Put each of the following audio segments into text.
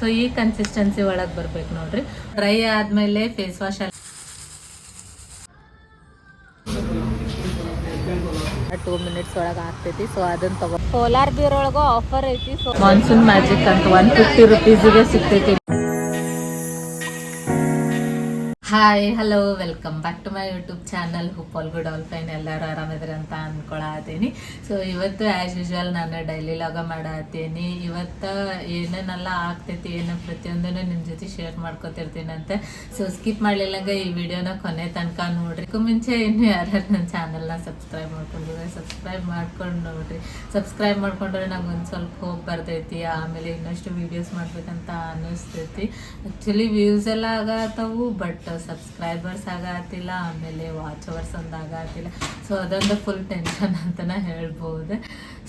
So ಈ consistency ಒಳಗೆ ಬರ್ಬೇಕು ನೋಡ್ರಿ. ಡ್ರೈ ಆದ್ಮೇಲೆ ಫೇಸ್ ವಾಶ್ ಟೂ ಮಿನಿಟ್ಸ್ ಒಳಗೆ ಆಗ್ತೈತಿ ಸೊ ಅದನ್ನ ತಗೋ ಕೋಲಾರ್ ಬೀರ್ ಒಳಗೂ ಆಫರ್ ಐತಿ ಸೊ ಮಾನ್ಸೂನ್ ಮ್ಯಾಜಿಕ್ ಅಂತ ಒನ್ ಫಿಫ್ಟಿ ರುಪೀಸಿಗೆ ಸಿಗ್ತೈತಿ. Hi hello welcome back to my YouTube channel ಹುಪ್ಪಲ್ good all fine ಎಲ್ಲರೂ ಆರಾಮಿದ್ರಿ ಅಂತ ಅನ್ಕೊಳತ್ತೀನಿ ಸೊ ಇವತ್ತು ಆ್ಯಸ್ ಯೂಶ್ವಲ್ ನಾನು ಡೈಲಿ ಲಾಗ ಮಾಡತ್ತೀನಿ ಇವತ್ತು ಏನೇನೆಲ್ಲ ಆಗ್ತೈತಿ ಏನು ಪ್ರತಿಯೊಂದನ್ನು ನಿಮ್ಮ ಜೊತೆ ಶೇರ್ ಮಾಡ್ಕೊತಿರ್ತೀನಂತೆ. ಸೊ ಸ್ಕಿಪ್ ಮಾಡಲಿಲ್ಲಂಗೆ ಈ ವಿಡಿಯೋನ ಕೊನೆ ತನಕ ನೋಡ್ರಿ. ಮುಂಚೆ ಇನ್ನು ಯಾರ್ಯಾರು ನನ್ನ ಚಾನಲ್ನ ಸಬ್ಸ್ಕ್ರೈಬ್ ಮಾಡ್ಕೊಂಡಿದ್ರೆ ಸಬ್ಸ್ಕ್ರೈಬ್ ಮಾಡ್ಕೊಂಡು ನೋಡ್ರಿ. ಸಬ್ಸ್ಕ್ರೈಬ್ ಮಾಡ್ಕೊಂಡ್ರೆ ನಂಗೆ ಒಂದು ಸ್ವಲ್ಪ ಹೋಗಿ ಬರ್ತೈತಿ. ಆಮೇಲೆ ಇನ್ನಷ್ಟು ವೀಡಿಯೋಸ್ ಮಾಡಬೇಕಂತ ಅನ್ನಿಸ್ತೈತಿ ಆ್ಯಕ್ಚುಲಿ ವ್ಯೂಸ್ ಎಲ್ಲ ಆಗತ್ತವು ಬಟ್ ಸಬ್ಸ್ಕ್ರೈಬರ್ಸ್ ಆಗತ್ತಿಲ್ಲ ಆಮೇಲೆ ವಾಚ್ ಅವರ್ಸ್ ಒಂದು ಆಗತ್ತಿಲ್ಲ. ಸೊ ಅದೊಂದು ಫುಲ್ ಟೆನ್ಷನ್ ಅಂತಲೇ ಹೇಳ್ಬೋದು.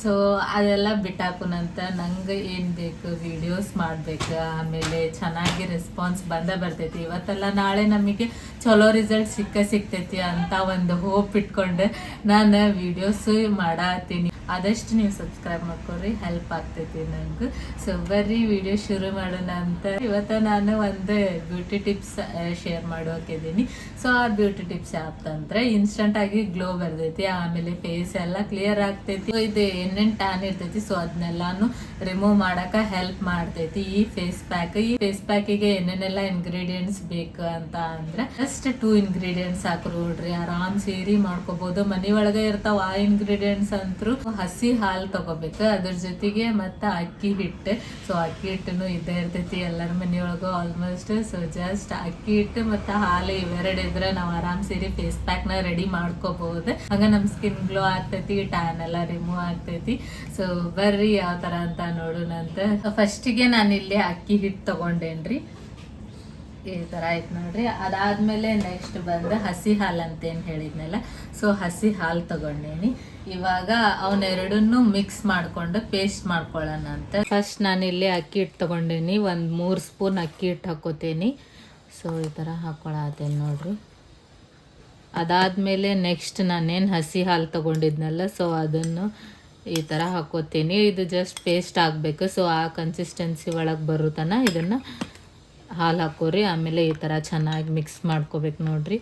ಸೊ ಅದೆಲ್ಲ ಬಿಟ್ಟಾಕುನಂತ ನಂಗೆ ಏನು ಬೇಕು? ವಿಡಿಯೋಸ್ ಮಾಡಬೇಕು? ಆಮೇಲೆ ಚೆನ್ನಾಗಿ ರೆಸ್ಪಾನ್ಸ್ ಬಂದೇ ಬರ್ತೈತಿ. ಇವತ್ತೆಲ್ಲ ನಾಳೆ ನಮಗೆ ಚಲೋ ರಿಸಲ್ಟ್ ಸಿಕ್ಕ ಸಿಗ್ತೈತಿ ಅಂತ ಒಂದು ಹೋಪ್ ಇಟ್ಕೊಂಡು. ನಾನು ವಿಡಿಯೋಸ್ ಮಾಡತ್ತೀನಿ ಆದಷ್ಟು ನೀವು ಸಬ್ಸ್ಕ್ರೈಬ್ ಮಾಡ್ಕೊಡ್ರಿ ಹೆಲ್ಪ್ ಆಗ್ತೈತಿ ನಂಗೆ. ಸೊ ಬರ್ರಿ ವಿಡಿಯೋ ಶುರು ಮಾಡೋಣ ಅಂತ. ಇವತ್ತು ನಾನು ಒಂದು ಬ್ಯೂಟಿ ಟಿಪ್ಸ್ ಶೇರ್ ಮಾಡೋಕಿದ್ದೀನಿ ಸೊ ಆ ಬ್ಯೂಟಿ ಟಿಪ್ಸ್ ಯಾವ್ದಂದ್ರೆ ಇನ್ಸ್ಟಂಟ್ ಆಗಿ ಗ್ಲೋ ಬರ್ತೈತಿ. ಆಮೇಲೆ ಫೇಸ್ ಎಲ್ಲ ಕ್ಲಿಯರ್ ಆಗ್ತೈತಿ. ಇದು ಏನೇನ್ ಟ್ಯಾನ್ ಇರ್ತೈತಿ ಸೊ ಅದನ್ನೆಲ್ಲಾನು ರಿಮೂವ್ ಮಾಡಕ ಹೆಲ್ಪ್ ಮಾಡ್ತೈತಿ. ಈ ಫೇಸ್ ಪ್ಯಾಕ್ ಈ ಫೇಸ್ ಪ್ಯಾಕಿಗೆ ಏನೇನೆಲ್ಲ ಇಂಗ್ರೀಡಿಯೆಂಟ್ಸ್ ಬೇಕು ಅಂತ ಅಂದ್ರೆ ಜಸ್ಟ್ ಟೂ ಇಂಗ್ರೀಡಿಯೆಂಟ್ಸ್ ಹಾಕ್ರು ನೋಡ್ರಿ. ಆರಾಮ್ ಸೇರಿ ಮಾಡ್ಕೋಬಹುದು ಮನಿ ಒಳಗೆ ಇರ್ತಾವ ಆ ಇಂಗ್ರೀಡಿಯೆಂಟ್ಸ್ ಅಂತೂ ಹಸಿ ಹಾಲು ತಗೋಬೇಕು. ಅದ್ರ ಜೊತೆಗೆ ಮತ್ತೆ ಅಕ್ಕಿ ಹಿಟ್ಟು. ಸೊ ಅಕ್ಕಿ ಹಿಟ್ಟನು ಇದ್ದೇ ಇರ್ತೈತಿ ಎಲ್ಲರ ಮನೆಯೊಳಗೂ ಆಲ್ಮೋಸ್ಟ್ ಸೊ ಜಸ್ಟ್ ಅಕ್ಕಿ ಹಿಟ್ಟು ಮತ್ತೆ ಹಾಲು ಇವೆರಡು ಇದ್ರೆ ನಾವು ಆರಾಮ್ ಸೇರಿ ಫೇಸ್ ಪ್ಯಾಕ್ನ ರೆಡಿ ಮಾಡ್ಕೋಬಹುದು ಹಂಗ ನಮ್ ಸ್ಕಿನ್ ಗ್ಲೋ ಆಗ್ತೈತಿ ಟ್ಯಾನ್ ಎಲ್ಲ ರಿಮೂವ್ ಆಗ್ತೈತಿ. ಸೊ ಬರ್ರಿ ಯಾವ ತರ ಅಂತ ನೋಡೋಣ ಅಂತ. ಫಸ್ಟಿಗೆ ನಾನು ಇಲ್ಲಿ ಅಕ್ಕಿ ಹಿಟ್ಟು ತಗೊಂಡೇನ್ರಿ? ಈ ಥರ ಆಯ್ತು ನೋಡ್ರಿ. ಅದಾದ್ಮೇಲೆ ನೆಕ್ಸ್ಟ್ ಬಂದು ಹಸಿ ಹಾಲು ಅಂತ ಏನು ಹೇಳಿದ್ನಲ್ಲ. ಸೊ ಹಸಿ ಹಾಲು ತಗೊಂಡೇನಿ. ಇವಾಗ ಅವನ್ನೆರಡನ್ನು ಮಿಕ್ಸ್ ಮಾಡ್ಕೊಂಡು ಪೇಸ್ಟ್ ಮಾಡ್ಕೊಳ್ಳೋಣ ಅಂತ. ಫಸ್ಟ್ ನಾನು ಇಲ್ಲಿ ಅಕ್ಕಿ ಹಿಟ್ಟು ತೊಗೊಂಡೇನಿ. ಒಂದು ಮೂರು ಸ್ಪೂನ್ ಅಕ್ಕಿ ಹಿಟ್ಟು ಹಾಕೋತೀನಿ. ಸೊ ಈ ಥರ ಹಾಕ್ಕೊಳತ್ತೇನೆ ನೋಡ್ರಿ. ಅದಾದಮೇಲೆ ನೆಕ್ಸ್ಟ್ ನಾನೇನು ಹಸಿ ಹಾಲು ತಗೊಂಡಿದ್ನಲ್ಲ ಸೊ ಅದನ್ನು ಈ ಥರ ಹಾಕೋತೀನಿ. ಇದು ಜಸ್ಟ್ ಪೇಸ್ಟ್ ಆಗಬೇಕು. ಸೊ ಆ ಕನ್ಸಿಸ್ಟೆನ್ಸಿ ಒಳಗೆ ಬರೋ ತನ ಇದನ್ನು ಹಾಲು ಹಾಕೋರಿ. ಆಮೇಲೆ ಈ ಥರ ಚೆನ್ನಾಗಿ ಮಿಕ್ಸ್ ಮಾಡ್ಕೋಬೇಕು ನೋಡ್ರಿ.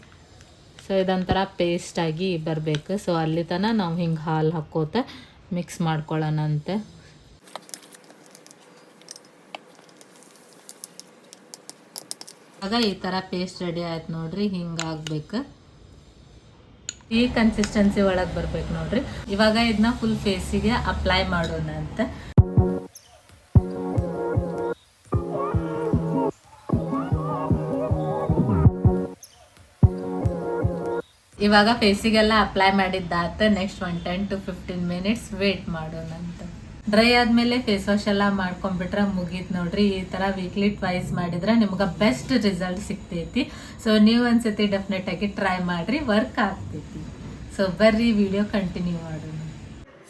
ಸೊ ಇದೊಂಥರ ಪೇಸ್ಟಾಗಿ ಬರಬೇಕು. ಸೊ ಅಲ್ಲಿ ತನಕ ನಾವು ಹಿಂಗೆ ಹಾಲು ಹಾಕೋತ ಮಿಕ್ಸ್ ಮಾಡ್ಕೊಳ್ಳೋಣಂತೆ ಆಗ ಈ ಥರ ಪೇಸ್ಟ್ ರೆಡಿ ಆಯ್ತು ನೋಡ್ರಿ. ಹಿಂಗೆ ಆಗ್ಬೇಕು. ಈ ಕನ್ಸಿಸ್ಟೆನ್ಸಿ ಒಳಗೆ ಬರ್ಬೇಕು ನೋಡ್ರಿ. ಇವಾಗ ಇದನ್ನ ಫುಲ್ ಫೇಸಿಗೆ ಅಪ್ಲೈ ಮಾಡೋಣ ಅಂತ. ಇವಾಗ ಫೇಸಿಗೆಲ್ಲ apply ಮಾಡಿದ್ದಾತ next one ten to fifteen minutes wait ಮಾಡೋಣ ಅಂತ. ಡ್ರೈ ಆದ್ಮೇಲೆ ಫೇಸ್ ವಾಶ್ ಎಲ್ಲ ಮಾಡ್ಕೊಂಡ್ಬಿಟ್ರೆ ಮುಗೀತ್ ನೋಡ್ರಿ. ಈ ತರ ವೀಕ್ಲಿ ಟ್ವೈಸ್ ಮಾಡಿದ್ರೆ ನಿಮ್ಗೆ ಬೆಸ್ಟ್ ರಿಸಲ್ಟ್ ಸಿಗ್ತೈತಿ. ಸೊ ನೀವು ಒಂದ್ಸತಿ ಡೆಫಿನೆಟ್ ಆಗಿ ಟ್ರೈ ಮಾಡ್ರಿ ವರ್ಕ್ ಆಗ್ತೈತಿ. ಸೊ ಬರ್ರಿ ವಿಡಿಯೋ ಕಂಟಿನ್ಯೂ ಮಾಡೋಣ.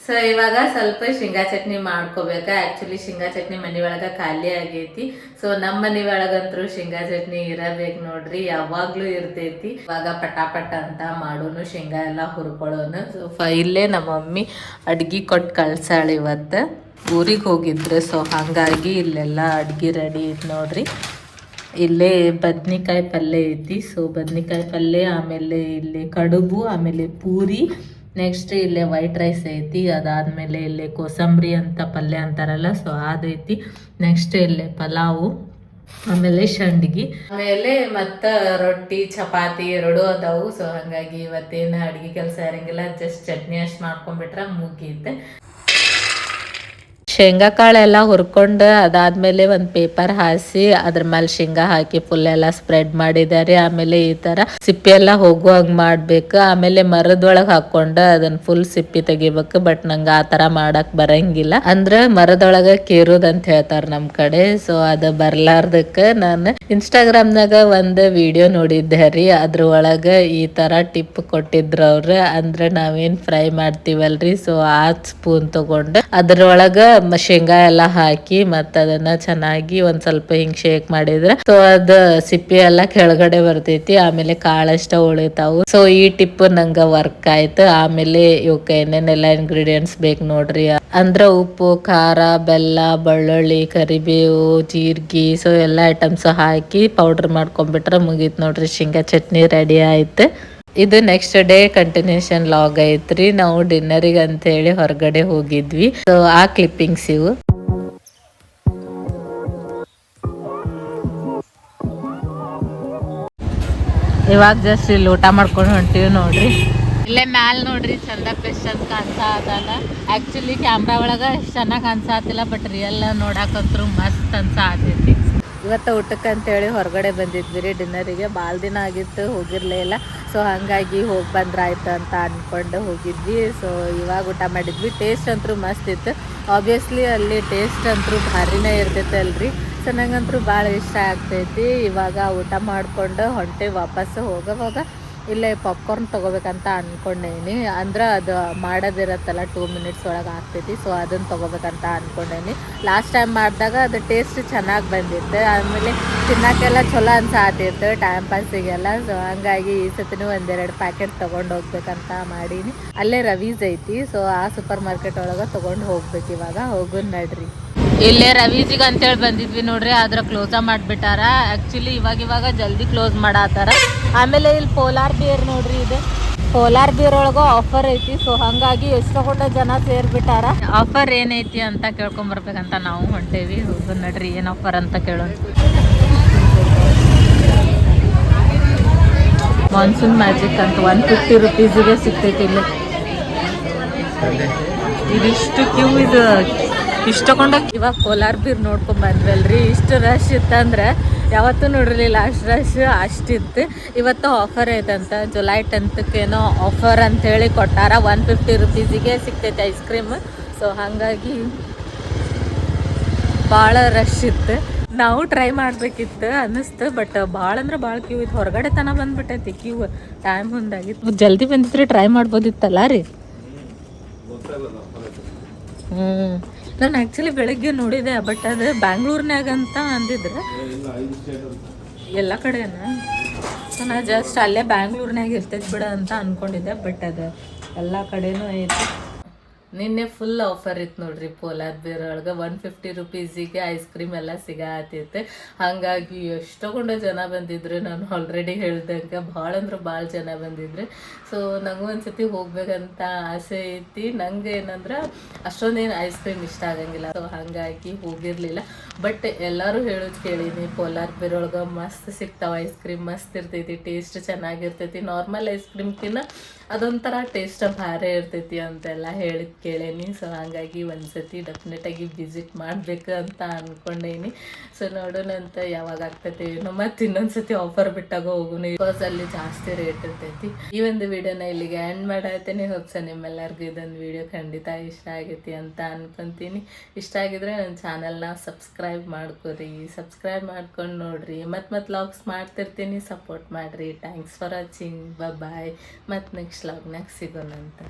ಸೊ ಇವಾಗ ಸ್ವಲ್ಪ ಶೇಂಗಾ ಚಟ್ನಿ ಮಾಡ್ಕೋಬೇಕಾ? ಆ್ಯಕ್ಚುಲಿ ಶೇಂಗಾ ಚಟ್ನಿ ಮನೆ ಒಳಗೆ ಖಾಲಿ ಆಗೈತಿ. ಸೊ ನಮ್ಮ ಮನೆ ಒಳಗಂತೂ ಶೇಂಗಾ ಚಟ್ನಿ ಇರಬೇಕು ನೋಡ್ರಿ, ಯಾವಾಗ್ಲೂ ಇರ್ತೈತಿ. ಇವಾಗ ಪಟಾಪಟ ಅಂತ ಮಾಡೋನು, ಶೇಂಗಾ ಎಲ್ಲ ಹುರ್ಕೊಳ್ಳೋನು. ಸೊ ಇಲ್ಲೇ ನಮ್ಮ ಮಮ್ಮಿ ಅಡ್ಗಿ ಕೊಟ್ಟು ಕಳ್ಸಾಳ ಇವತ್ತು. ಊರಿಗೆ ಹೋಗಿದ್ರು ಸೊ ಹಾಗಾಗಿ ಇಲ್ಲೆಲ್ಲ ಅಡ್ಗೆ ರೆಡಿ ಐತಿ ನೋಡ್ರಿ. ಇಲ್ಲೇ ಬದ್ನಿಕಾಯಿ ಪಲ್ಯ ಐತಿ. ಸೊ ಬದ್ನಿಕಾಯಿ ಪಲ್ಯ, ಆಮೇಲೆ ಇಲ್ಲಿ ಕಡುಬು, ಆಮೇಲೆ ಪೂರಿ ನೆಕ್ಸ್ಟ್ ಇಲ್ಲೇ ವೈಟ್ ರೈಸ್ ಐತಿ. ಅದಾದ್ಮೇಲೆ ಇಲ್ಲಿ ಕೋಸಂಬರಿ ಅಂತ ಪಲ್ಯ ಅಂತಾರಲ್ಲ ಸೊ ಅದೈತಿ ನೆಕ್ಸ್ಟ್ ಇಲ್ಲೇ ಪಲಾವು, ಆಮೇಲೆ ಶಂಡ್ಗಿ. ಆಮೇಲೆ ಮತ್ತ ರೊಟ್ಟಿ, ಚಪಾತಿ ಎರಡು ಅದಾವು. ಸೊ ಹಂಗಾಗಿ ಇವತ್ತೇನು ಅಡುಗೆ ಕೆಲಸ ಇರಂಗಿಲ್ಲ ಜಸ್ಟ್ ಚಟ್ನಿ ಅಷ್ಟು ಮಾಡ್ಕೊಂಡ್ಬಿಟ್ರೆ ಮುಗೀತೆ. ಶೇಂಗಾ ಕಾಳೆಲ್ಲ ಹುರ್ಕೊಂಡು ಅದಾದ್ಮೇಲೆ ಒಂದು ಪೇಪರ್ ಹಾಸಿ ಅದ್ರ ಮೇಲೆ ಶೇಂಗಾ ಹಾಕಿ ಫುಲ್ ಎಲ್ಲ ಸ್ಪ್ರೆಡ್ ಮಾಡಿದ್ದಾರೆ ಆಮೇಲೆ ಈ ತರ ಸಿಪ್ಪಿ ಎಲ್ಲ ಹೋಗುವಂಗ್ ಮಾಡ್ಬೇಕು. ಆಮೇಲೆ ಮರದೊಳಗೆ ಹಾಕೊಂಡು ಅದನ್ನ ಫುಲ್ ಸಿಪ್ಪಿ ತೆಗಿಬೇಕು. ಬಟ್ ನಂಗೆ ಆ ತರ ಮಾಡಕ್ ಬರಂಗಿಲ್ಲ. ಅಂದ್ರ ಮರದೊಳಗ ಕೇರೋದ್ ಅಂತ ಹೇಳ್ತಾರ ನಮ್ ಕಡೆ. ಸೊ ಅದು ಬರ್ಲಾರ್ದಕ್ಕ ನಾನು ಇನ್ಸ್ಟಾಗ್ರಾಮ್ನಾಗ ಒಂದು ವಿಡಿಯೋ ನೋಡಿದ್ದೆ ರೀ. ಅದ್ರ ಒಳಗ ಈ ತರ ಟಿಪ್ ಕೊಟ್ಟಿದ್ರು ಅವ್ರ. ಅಂದ್ರೆ ನಾವೇನ್ ಫ್ರೈ ಮಾಡ್ತೀವಲ್ರಿ? ಸೊ ಆ ಸ್ಪೂನ್ ತಗೊಂಡು ಅದ್ರೊಳಗ ಶೇಂಗಾ ಎಲ್ಲ ಹಾಕಿ ಮತ್ತ ಅದನ್ನ ಚೆನ್ನಾಗಿ ಒಂದ್ ಸ್ವಲ್ಪ ಹಿಂಗ್ ಶೇಕ್ ಮಾಡಿದ್ರೆ. ಸೊ ಅದ ಸಿಪ್ಪಿ ಎಲ್ಲ ಕೆಳಗಡೆ ಬರ್ತೈತಿ, ಆಮೇಲೆ ಕಾಳಷ್ಟ ಉಳಿತಾವು ಸೊ ಈ ಟಿಪ್ ನಂಗ ವರ್ಕ್ ಆಯ್ತು. ಆಮೇಲೆ ಇವಕ್ಕೆ ಏನೇನೆಲ್ಲ ಇಂಗ್ರೀಡಿಯೆಂಟ್ಸ್ ಬೇಕು ನೋಡ್ರಿ. ಅಂದ್ರ ಉಪ್ಪು, ಖಾರ, ಬೆಲ್ಲ, ಬೆಳ್ಳುಳ್ಳಿ, ಕರಿಬೇವು, ಜೀರ್ಗಿ ಸೊ ಎಲ್ಲ ಐಟಮ್ಸ್ ಹಾಕಿ ಪೌಡರ್ ಮಾಡ್ಕೊಂಡ್ಬಿಟ್ರೆ ಮುಗೀತು ನೋಡ್ರಿ. ಶೇಂಗಾ ಚಟ್ನಿ ರೆಡಿ ಆಯ್ತು. ಇದು ನೆಕ್ಸ್ಟ್ ಡೇ ಕಂಟಿನ್ಯೂಷನ್ ಲಾಗ್ ಐತ್ರಿ. ನಾವು ಡಿನ್ನರಿಗೆ ಅಂತ ಹೇಳಿ ಹೊರಗಡೆ ಹೋಗಿದ್ವಿ. ಸೊ ಆ ಕ್ಲಿಪ್ಪಿಂಗ್ಸ್ ಇವು. ಇವಾಗ ಜಸ್ಟ್ ಇಲ್ಲಿ ಊಟ ಮಾಡ್ಕೊಂಡು ಹೊಂಟಿವಿ ನೋಡ್ರಿ. ಇಲ್ಲೇ ಮ್ಯಾಲ್ ನೋಡ್ರಿ ಚಂದ ಅಂತ ಅದಲ್ಲ ಆಕ್ಚುಲಿ ಕ್ಯಾಮ್ರಾ ಒಳಗ ಚೆನ್ನಾಗಿ ಕಾಣ್ಸಾತಿಲ್ಲ ಬಟ್ ರಿಯಲ್ ನೋಡಾಕಂತ್ರು ಮಸ್ತ್ ಅನ್ಸಾತೈತಿ ಇವತ್ತು ಊಟಕ್ಕೆ ಅಂತೇಳಿ ಹೊರಗಡೆ ಬಂದಿದ್ವಿ ರೀ. ಡಿನ್ನರಿಗೆ ಭಾಳ ದಿನ ಆಗಿತ್ತು, ಹೋಗಿರ್ಲೇ ಇಲ್ಲ. ಸೊ ಹಾಗಾಗಿ ಹೋಗಿ ಬಂದ್ರಾಯ್ತು ಅಂತ ಅಂದ್ಕೊಂಡು ಹೋಗಿದ್ವಿ. ಸೊ ಇವಾಗ ಊಟ ಮಾಡಿದ್ವಿ. ಟೇಸ್ಟ್ ಅಂತೂ ಮಸ್ತ್ ಇತ್ತು. ಆಬ್ವಿಯಸ್ಲಿ ಅಲ್ಲಿ ಟೇಸ್ಟ್ ಅಂತೂ ಭಾರಿನೇ ಇರ್ತೈತೆ ಅಲ್ರಿ. ಸೊ ನಂಗಂತೂ ಭಾಳ ಇಷ್ಟ ಆಗ್ತೈತಿ. ಇವಾಗ ಊಟ ಮಾಡಿಕೊಂಡು ಹೊಂಟೆ ವಾಪಸ್ಸು ಹೋಗೋವಾಗ. ಇಲ್ಲೇ ಪಾಪ್ಕಾರ್ನ್ ತೊಗೋಬೇಕಂತ ಅಂದ್ಕೊಂಡೇನಿ ಅಂದ್ರೆ ಅದು ಮಾಡೋದಿರತ್ತಲ್ಲ ಟೂ ಮಿನಿಟ್ಸ್ ಒಳಗೆ ಆಗ್ತೈತಿ ಸೊ ಅದನ್ನು ತೊಗೋಬೇಕಂತ ಅಂದ್ಕೊಂಡೇನಿ ಲಾಸ್ಟ್ ಟೈಮ್ ಮಾಡಿದಾಗ ಅದು ಟೇಸ್ಟ್ ಚೆನ್ನಾಗಿ ಬಂದಿತ್ತು. ಆಮೇಲೆ ತಿನ್ನೋಕ್ಕೆಲ್ಲ ಚಲೋ ಅನ್ಸಾತಿತ್ತು ಟೈಮ್ ಪಾಸಿಗೆಲ್ಲ ಸೊ ಹಂಗಾಗಿ ಈ ಸತಿನೂ ಒಂದೆರಡು ಪ್ಯಾಕೆಟ್ ತೊಗೊಂಡು ಹೋಗ್ಬೇಕಂತ ಮಾಡೀನಿ. ಅಲ್ಲೇ ರವೀಸ್ ಐತಿ ಸೊ ಆ ಸೂಪರ್ ಮಾರ್ಕೆಟ್ ಒಳಗೆ ತೊಗೊಂಡು ಹೋಗ್ಬೇಕು ಇವಾಗ. ಹೋಗೋದು ನಡ್ರಿ. ಇಲ್ಲೇ ರವೀಜಿಗೆ ಅಂತೇಳಿ ಬಂದಿದ್ವಿ ನೋಡ್ರಿ ಆದ್ರೆ ಕ್ಲೋಸ ಮಾಡಿಬಿಟ್ಟಾರ. ಆ್ಯಕ್ಚುಲಿ ಇವಾಗ ಇವಾಗ ಜಲ್ದಿ ಕ್ಲೋಸ್ ಮಾಡಾತಾರ. ಆಮೇಲೆ ಇಲ್ಲಿ ಪೋಲಾರ್ ಬಿಯರ್ ನೋಡ್ರಿ ಇದು. ಪೋಲಾರ್ ಬಿಯರ್ ಒಳಗೂ ಆಫರ್ ಐತಿ ಸೊ ಹಂಗಾಗಿ ಎಷ್ಟೋ ಕೂಡ ಜನ ಸೇರ್ಬಿಟ್ಟಾರ. ಆಫರ್ ಏನೈತಿ ಅಂತ ಕೇಳ್ಕೊಂಬರ್ಬೇಕಂತ ನಾವು ಹೊಂಟೇವಿ. ಹೋಗು ನಡ್ರಿ ಏನ್ ಆಫರ್ ಅಂತ ಕೇಳೋಣ. ಮಾನ್ಸೂನ್ ಮ್ಯಾಜಿಕ್ ಅಂತ ಒನ್ ಫಿಫ್ಟಿ ರುಪೀಸಿಗೆ ಸಿಗ್ತೈತಿ ಇಲ್ಲಿ. ಇದಿಷ್ಟು ಕ್ಯೂ ಇದು. ಇಷ್ಟು ಇವಾಗ ಕೋಲಾರ ಬೀರ್ ನೋಡ್ಕೊಂಡ್ ಬಂದ್ವಲ್ರಿ. ಇಷ್ಟು ರಶ್ ಇತ್ತಂದ್ರೆ ಯಾವತ್ತೂ ನೋಡಿರ್ಲಿಲ್ಲ. ಅಷ್ಟು ರಶ್ ಅಷ್ಟಿತ್ತು ಇವತ್ತು ಆಫರ್ ಐತಂತ ಜುಲೈ ಟೆಂತಕ್ಕೇನೋ ಆಫರ್ ಅಂತೇಳಿ ಕೊಟ್ಟಾರ. ಒನ್ ಫಿಫ್ಟಿ ರುಪೀಸಿಗೆ ಸಿಗ್ತೈತೆ ಐಸ್ ಕ್ರೀಮ್ ಸೊ ಹಾಗಾಗಿ ಭಾಳ ರಶ್ ಇತ್ತು. ನಾವು ಟ್ರೈ ಮಾಡ್ಬೇಕಿತ್ತು ಅನ್ನಿಸ್ತು ಬಟ್ ಭಾಳ ಅಂದ್ರೆ ಭಾಳ ಕ್ಯೂ ಇತ್ತು. ಹೊರಗಡೆ ತನ ಬಂದ್ಬಿಟ್ಟೈತಿ ಕ್ಯೂ ಟೈಮ್ ಮುಂದಾಗಿತ್ತು ಜಲ್ದಿ ಬಂದಿದ್ರೆ ಟ್ರೈ ಮಾಡ್ಬೋದಿತ್ತಲ್ಲ ರೀ? ಹ್ಞೂ ನಾನು ಆ್ಯಕ್ಚುಲಿ ಬೆಳಗ್ಗೆ ನೋಡಿದೆ ಬಟ್ ಅದು ಬ್ಯಾಂಗ್ಳೂರ್ನಾಗ ಅಂತ ಅಂದಿದ್ರೆ ಎಲ್ಲ ಕಡೆನ? ಸೊ ನಾ ಜಸ್ಟ್ ಅಲ್ಲೇ ಬ್ಯಾಂಗ್ಳೂರ್ನಾಗ ಇರ್ತೈತೆ ಬಿಡ ಅಂತ ಅನ್ಕೊಂಡಿದ್ದೆ ಬಟ್ ಅದು ಎಲ್ಲ ಕಡೆನೂ ಐತಿ. ನಿನ್ನೆ ಫುಲ್ ಆಫರ್ ಇತ್ತು ನೋಡ್ರಿ ಪೋಲಾರ್ ಬೇರ್ ಒಳಗೆ. ಒನ್ ಫಿಫ್ಟಿ ರುಪೀಸಿಗೆ ಐಸ್ ಕ್ರೀಮ್ ಎಲ್ಲ ಸಿಗತ್ತಿತ್ತು ಹಾಗಾಗಿ ಎಷ್ಟೊಂದು ಜನ ಬಂದಿದ್ರು ನಾನು ಆಲ್ರೆಡಿ ಹೇಳ್ದಂಗೆ. ಭಾಳ ಅಂದ್ರೆ ಭಾಳ ಜನ ಬಂದಿದ್ರು. ಸೊ ನಂಗೂ ಒಂದ್ಸತಿ ಹೋಗ್ಬೇಕಂತ ಆಸೆ ಐತಿ. ನಂಗೆ ಏನಂದ್ರೆ ಅಷ್ಟೊಂದೇನು ಐಸ್ ಕ್ರೀಮ್ ಇಷ್ಟ ಆಗಂಗಿಲ್ಲ. ಸೊ ಹಾಗಾಗಿ ಹೋಗಿರ್ಲಿಲ್ಲ. ಬಟ್ ಎಲ್ಲರೂ ಹೇಳೋದು ಕೇಳೀನಿ ಪೋಲಾರ್ ಬೇರ್ ಒಳಗೆ ಮಸ್ತ್ ಸಿಗ್ತಾವ ಐಸ್ ಕ್ರೀಮ್ ಮಸ್ತ್ ಇರ್ತೈತಿ ಟೇಸ್ಟ್ ಚೆನ್ನಾಗಿರ್ತೈತಿ ನಾರ್ಮಲ್ ಐಸ್ ಕ್ರೀಮ್ಕಿನ್ನ ಅದೊಂಥರ ಟೇಸ್ಟ್ ಭಾರೇ ಇರ್ತೈತಿ ಅಂತೆಲ್ಲ ಹೇಳಿದ್ ಕೇಳೇನಿ. ಸೊ ಹಾಗಾಗಿ ಒಂದ್ಸತಿ ಡೆಫಿನೆಟಾಗಿ ವಿಸಿಟ್ ಮಾಡಬೇಕು ಅಂತ ಅನ್ಕೊಂಡೇನಿ. ಸೊ ನೋಡೋಣ ಅಂತ ಯಾವಾಗ ಆಗ್ತೈತಿ ಏನೋ, ಮತ್ತೆ ಇನ್ನೊಂದ್ಸತಿ ಆಫರ್ ಬಿಟ್ಟಾಗ ಹೋಗುನು. ಬಿಕಾಸ್ ಅಲ್ಲಿ ಜಾಸ್ತಿ ರೇಟ್ ಇರ್ತೈತಿ. ಈ ಒಂದು ವಿಡಿಯೋನ ಇಲ್ಲಿಗೆ ಎಂಡ್ ಮಾಡತ್ತೇನೆ ಹೋಗ್ಸ ನಿಮ್ಮೆಲ್ಲರಿಗೂ ಇದೊಂದು ವಿಡಿಯೋ ಖಂಡಿತ ಇಷ್ಟ ಆಗೈತಿ ಅಂತ ಅನ್ಕೊಂತೀನಿ. ಇಷ್ಟ ಆಗಿದ್ರೆ ನನ್ನ ಚಾನೆಲ್ನ ಸಬ್ಸ್ಕ್ರೈಬ್ ಮಾಡ್ಕೊರಿ ಸಬ್ಸ್ಕ್ರೈಬ್ ಮಾಡ್ಕೊಂಡು ನೋಡ್ರಿ. ಮತ್ತು ಮತ್ತೆ ಲಾಗ್ಸ್ ಮಾಡ್ತಿರ್ತೀನಿ. ಸಪೋರ್ಟ್ ಮಾಡಿರಿ. ಥ್ಯಾಂಕ್ಸ್ ಫಾರ್ ವಾಚಿಂಗ್ ಬಾಯ್ ಮತ್ತು ನೆಕ್ಸ್ಟ್ ಲಾಗ್ನಾಗ ಸಿಗೋಣ ಅಂತ